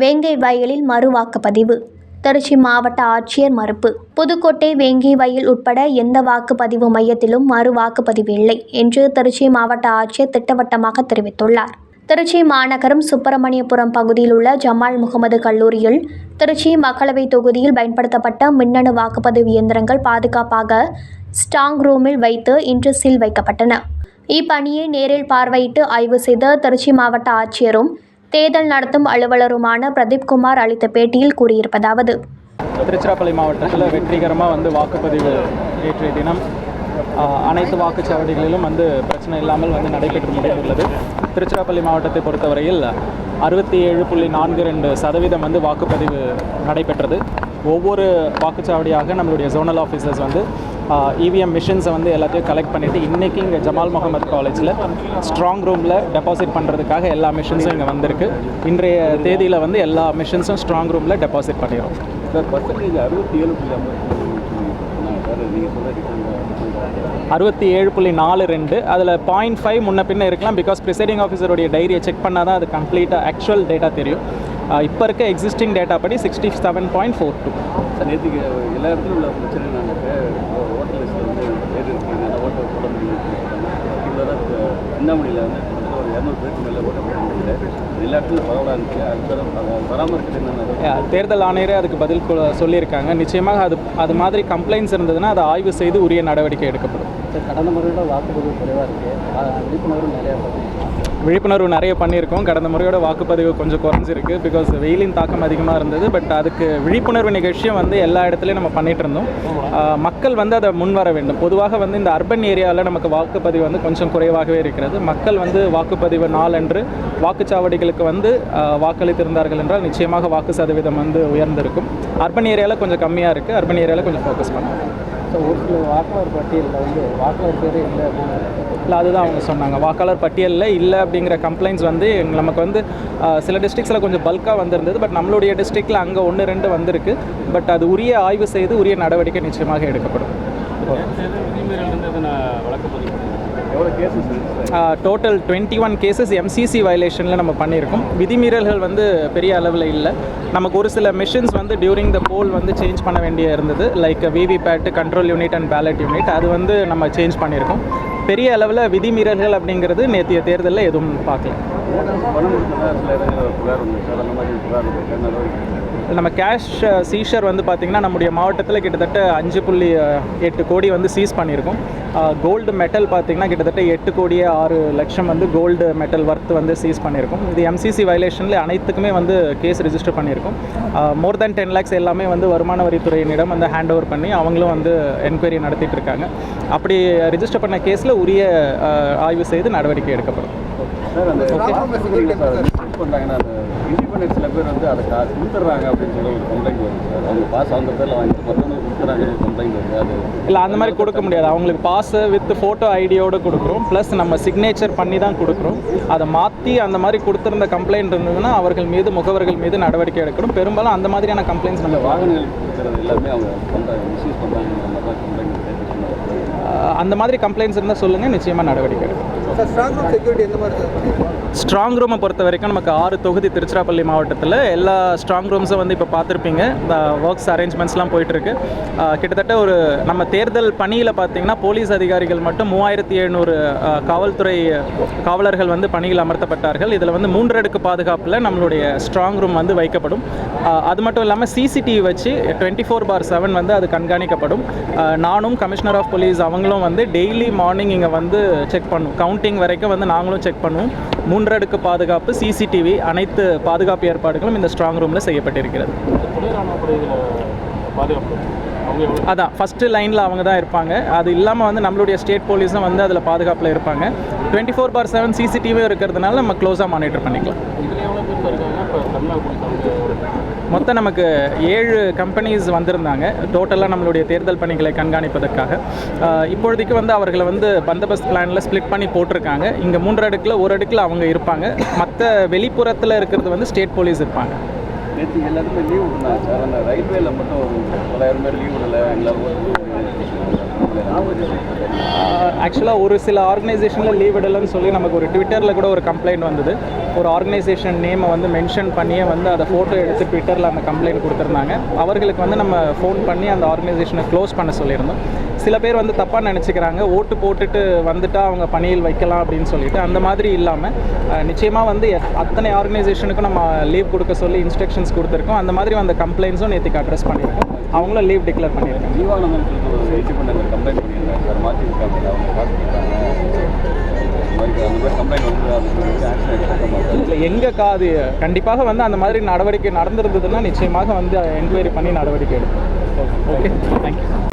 வேங்கை வயலில் மறு வாக்குப்பதிவு திருச்சி மாவட்ட ஆட்சியர் மறுப்பு. புதுக்கோட்டை வேங்கி வயல் உட்பட எந்த வாக்குப்பதிவு மையத்திலும் மறு வாக்குப்பதிவு இல்லை என்று திருச்சி மாவட்ட ஆட்சியர் திட்டவட்டமாக தெரிவித்துள்ளார். திருச்சி மாநகரம் சுப்பிரமணியபுரம் பகுதியில் உள்ள ஜமால் முகமது கல்லூரியில் திருச்சி மக்களவைத் தொகுதியில் பயன்படுத்தப்பட்ட மின்னணு வாக்குப்பதிவு இயந்திரங்கள் பாதுகாப்பாக ஸ்ட்ராங் ரூமில் வைத்து இன்று சீல் வைக்கப்பட்டன. இப்பணியை நேரில் பார்வையிட்டு ஆய்வு செய்த திருச்சி மாவட்ட ஆட்சியரும் தேர்தல் நடத்தும் அலுவலருமான பிரதீப் குமார் அளித்த பேட்டியில் கூறியிருப்பதாவது. திருச்சிராப்பள்ளி மாவட்டத்தில் வெற்றிகரமாக வந்து வாக்குப்பதிவு நேற்றைய தினம் அனைத்து வாக்குச்சாவடிகளிலும் வந்து பிரச்சனை இல்லாமல் வந்து நடைபெற்று முடிந்துள்ளது. திருச்சிராப்பள்ளி மாவட்டத்தை பொறுத்தவரையில் அறுபத்தி ஏழு புள்ளி நான்கு ரெண்டு சதவீதம் வந்து வாக்குப்பதிவு நடைபெற்றது. ஒவ்வொரு வாக்குச்சாவடியாக நம்மளுடைய ஜோனல் ஆஃபீஸர்ஸ் வந்து இவிஎம் மிஷின்ஸை வந்து எல்லாத்தையும் கலெக்ட் பண்ணிவிட்டு இன்றைக்கி இங்கே ஜமால் முகமது காலேஜில் ஸ்ட்ராங் ரூமில் டெபாசிட் பண்ணுறதுக்காக எல்லா மிஷின்ஸும் இங்கே வந்திருக்கு. இன்றைய தேதியில் வந்து எல்லா மிஷின்ஸும் ஸ்ட்ராங் ரூமில் டெபாசிட் பண்ணிடும் சார் பர்சன்டேஜ் அறுபத்தி ஏழு புள்ளி அறுபத்தி ஏழு நாலு ரெண்டு அதில் பாயிண்ட் ஃபைவ் முன்ன பின்ன இருக்கலாம் பிகாஸ் ப்ரிசைடிங் ஆஃபீஸருடைய டைரியை செக் பண்ணால் தான் அது கம்ப்ளீட்டாக ஆக்சுவல் டேட்டா தெரியும். இப்போ இருக்க எக்ஸிஸ்டிங் டேட்டா படி sixty seven point four two sir நேற்றுக்கு எல்லா இடத்துலையும் உள்ள பிரச்சனை நாங்கள் ஓட்டர் லிஸ்ட்டில் வந்து பேர் இருக்குது அந்த ஓட்டர் போட முடியும் அண்ணாமலையில் வந்து ஒரு இரநூறு பேருக்கு மேலே ஓட்ட போட முடியல. எல்லா இடத்துலையும் பரவலாக இருந்துச்சு அது அதை வராமல் இருக்கிறது என்னென்ன தேர்தல் ஆணையரே அதுக்கு பதில் சொல்லியிருக்காங்க. நிச்சயமாக அது அது மாதிரி கம்ப்ளைண்ட்ஸ் இருந்ததுன்னா அதை ஆய்வு செய்து உரிய நடவடிக்கை எடுக்கப்படும். கடந்த முறையோட வாக்குப்பதிவு குறைவாக இருக்குது விழிப்புணர்வு நிறையா விழிப்புணர்வு நிறைய பண்ணியிருக்கோம். கடந்த முறையோட வாக்குப்பதிவு கொஞ்சம் குறைஞ்சிருக்கு. பிகாஸ் வெயிலின் தாக்கம் அதிகமாக இருந்தது. பட் அதுக்கு விழிப்புணர்வு நிகழ்ச்சியும் வந்து எல்லா இடத்துலையும் நம்ம பண்ணிட்டு இருந்தோம். மக்கள் வந்து அதை முன் வர வேண்டும். பொதுவாக வந்து இந்த அர்பன் ஏரியாவில் நமக்கு வாக்குப்பதிவு வந்து கொஞ்சம் குறைவாகவே இருக்கிறது. மக்கள் வந்து வாக்குப்பதிவு நாளன்று வாக்குச்சாவடிகளுக்கு வந்து வாக்களித்திருந்தார்கள் என்றால் நிச்சயமாக வாக்கு சதவீதம் வந்து உயர்ந்திருக்கும். அர்பன் ஏரியாவில் கொஞ்சம் கம்மியாக இருக்குது அர்பன் ஏரியாவில் கொஞ்சம் ஃபோக்கஸ் பண்ணணும் ஸோ ஒரு சில வாக்காளர் பட்டியலில் வந்து வாக்காளர் பேர் இல்லை இல்லை அதுதான் அவங்க சொன்னாங்க. வாக்காளர் பட்டியலில் இல்லை அப்படிங்கிற கம்ப்ளைண்ட்ஸ் வந்து நமக்கு வந்து சில டிஸ்ட்ரிக்ஸில் கொஞ்சம் பல்காக வந்திருந்தது. பட் நம்மளுடைய டிஸ்ட்ரிக்டில் அங்கே ஒன்று ரெண்டு வந்திருக்கு. பட் அது உரிய ஆய்வு செய்து உரிய நடவடிக்கை நிச்சயமாக எடுக்கப்படும். எவ்வளோ cases total twenty one cases MCC வயலேஷனில் நம்ம பண்ணியிருக்கோம். விதிமீறல்கள் வந்து பெரிய அளவில் இல்லை. நமக்கு ஒரு சில மிஷின்ஸ் வந்து டியூரிங் த போல் வந்து சேஞ்ச் பண்ண வேண்டிய இருந்தது. Like VVPAT control unit and ballot unit அது வந்து நம்ம சேஞ்ச் பண்ணியிருக்கோம். பெரிய அளவில் விதிமீறல்கள் அப்படிங்கிறது நேற்றைய தேர்தலில் எதுவும் பார்க்கல. நம்ம கேஷ் சீஷர் வந்து பார்த்திங்கன்னா நம்முடைய மாவட்டத்தில் கிட்டத்தட்ட அஞ்சு புள்ளி எட்டு கோடி வந்து சீஸ் பண்ணியிருக்கோம். கோல்டு மெட்டல் பார்த்திங்கன்னா கிட்டத்தட்ட எட்டு கோடியே ஆறு லட்சம் வந்து கோல்டு மெட்டல் ஒர்த் வந்து சீஸ் பண்ணியிருக்கோம். இது எம்சிசி வயலேஷனில் அனைத்துக்குமே வந்து கேஸ் ரெஜிஸ்டர் பண்ணியிருக்கோம். மோர் தென் டென் லேக்ஸ் எல்லாமே வந்து வருமான வரித்துறையினிடம் வந்து ஹேண்ட் ஓவர் பண்ணி அவங்களும் வந்து என்கொயரி நடத்திட்டு இருக்காங்க. அப்படி ரெஜிஸ்டர் பண்ண கேஸில் உரிய ஆய்வு செய்து நடவடிக்கை எடுக்கப்படும். சார் அந்த சில பேர் வந்து அதை கொடுத்துட்றாங்க. அப்படின்னு சொல்லி ஒரு கம்ப்ளைண்ட் வருது சார். அவங்க பாஸ் அவங்க பேரில் வாங்கிட்டு மற்றவங்க கொடுத்துறாங்க ஒரு கம்ப்ளைண்ட் வருது. அது இல்லை அந்த மாதிரி கொடுக்க முடியாது. அவங்களுக்கு பாஸ் வித் ஃபோட்டோ ஐடியோடு கொடுக்குறோம். ப்ளஸ் நம்ம சிக்னேச்சர் பண்ணி தான் கொடுக்குறோம். அதை மாற்றி அந்த மாதிரி கொடுத்துருந்த கம்ப்ளைண்ட் இருந்ததுன்னா அவர்கள் மீது முகவர்கள் மீது நடவடிக்கை எடுக்கணும். பெரும்பாலும் அந்த மாதிரியான கம்ப்ளைண்ட்ஸ் நம்ம வாகனங்கள் கொடுக்குறது எல்லாமே அவங்க பண்ணுறாங்க மிஸ்யூஸ் பண்ணுறாங்க அந்த மாதிரி கம்ப்ளைண்ட் அஹ், அந்த மாதிரி கம்ப்ளைண்ட்ஸ் இருந்தால் சொல்லுங்கள் நிச்சயமாக நடவடிக்கை எடுக்கணும் ஸ்ட்ராங் ரூமை பொறுத்த வரைக்கும் நமக்கு ஆறு தொகுதி திருச்சிராப்பள்ளி மாவட்டத்தில் எல்லா ஸ்ட்ராங் ரூம்ஸும் வந்து இப்போ பார்த்துருப்பீங்க. இந்த ஒர்க்ஸ் அரேஞ்ச்மெண்ட்ஸ்லாம் போயிட்டுருக்கு. கிட்டத்தட்ட ஒரு நம்ம தேர்தல் பணியில் பார்த்தீங்கன்னா போலீஸ் அதிகாரிகள் மட்டும் மூவாயிரத்தி எழுநூறு காவல்துறை காவலர்கள் வந்து பணியில் அமர்த்தப்பட்டார்கள். இதில் வந்து மூன்றடுக்கு பாதுகாப்பில் நம்மளுடைய ஸ்ட்ராங் ரூம் வந்து வைக்கப்படும். அது மட்டும் இல்லாமல் சிசிடிவி வச்சு டுவெண்ட்டி ஃபோர் பார் செவன் வந்து அது கண்காணிக்கப்படும். நானும் கமிஷனர் ஆஃப் போலீஸ் அவங்களும் வந்து டெய்லி மார்னிங் இங்கே வந்து செக் பண்ணும் கவுண்டிங் வரைக்கும் வந்து நாங்களும் செக் பண்ணுவோம். மூன்றடுக்கு பாதுகாப்பு சிசிடிவி அனைத்து பாதுகாப்பு ஏற்பாடுகளும் இந்த ஸ்ட்ராங் ரூமில் செய்யப்பட்டிருக்கிறது. அதான் ஃபஸ்ட்டு லைனில் அவங்க தான் இருப்பாங்க. அது இல்லாமல் வந்து நம்மளுடைய ஸ்டேட் போலீஸும் வந்து அதில் பாதுகாப்பில் இருப்பாங்க. டுவெண்ட்டி ஃபோர் பார் செவன் சிசிடிவியும் இருக்கிறதுனால நம்ம க்ளோஸாக மானிட்டர் பண்ணிக்கலாம். மொத்தம் நமக்கு ஏழு கம்பெனிஸ் வந்திருந்தாங்க. டோட்டலாக நம்மளுடைய தேர்தல் பணிகளை கண்காணிப்பதற்காக. இப்பொழுதைக்கு வந்து அவர்களை வந்து பந்தபஸ்த் பிளானில் ஸ்ப்ளிட் பண்ணி போட்டிருக்காங்க. இங்கே மூன்று அடுக்கில் ஒரு அடுக்கில் அவங்க இருப்பாங்க. மற்ற வெளிப்புறத்தில் இருக்கிறது வந்து ஸ்டேட் போலீஸ் இருப்பாங்க. நேற்று எல்லாத்துக்குமே லீவ் விட்டுருந்தாங்க சார். அந்த ரயில்வேல மட்டும் பலாயிரம் தொள்ளாயிரம் பேர் லீவ் விடலை. ஆக்சுவலாக ஒரு சில ஆர்கனைசேஷனில் லீவ் விடலைன்னு சொல்லி நமக்கு ஒரு ட்விட்டரில் கூட ஒரு கம்ப்ளைண்ட் வந்தது. ஒரு ஆர்கனைசேஷன் நேமை வந்து மென்ஷன் பண்ணியே வந்து அதை ஃபோட்டோ எடுத்து ட்விட்டரில் அந்த கம்ப்ளைண்ட் கொடுத்துருந்தாங்க. அவர்களுக்கு வந்து நம்ம ஃபோன் பண்ணி அந்த ஆர்கனைசேஷனை க்ளோஸ் பண்ண சொல்லியிருந்தோம். சில பேர் வந்து தப்பாக நினச்சிக்கிறாங்க. ஓட்டு போட்டுட்டு வந்துட்டா அவங்க பணியில் வைக்கலாம் அப்படின்னு சொல்லிட்டு அந்த மாதிரி இல்லாமல் நிச்சயமாக வந்து அத்தனை ஆர்கனைசேஷனுக்கும் நம்ம லீவ் கொடுக்க சொல்லி இன்ஸ்ட்ரக்ஷன்ஸ் கொடுத்துருக்கோம். அந்த மாதிரி வந்த கம்ப்ளைண்ட்ஸும் நேற்றுக்கு அட்ரஸ் பண்ணியிருக்கோம். அவங்களும் லீவ் டிக்ளேர் பண்ணியிருக்காங்க. ஜீவானந்தன் கம்ப்ளைண்ட் பண்ணியிருந்தாங்க மாற்றி இல்லை எங்கே காது கண்டிப்பாக வந்து அந்த மாதிரி நடவடிக்கை நடந்திருந்ததுன்னா நிச்சயமாக வந்து என்கொயரி பண்ணி நடவடிக்கை எடுப்போம். Okay thank you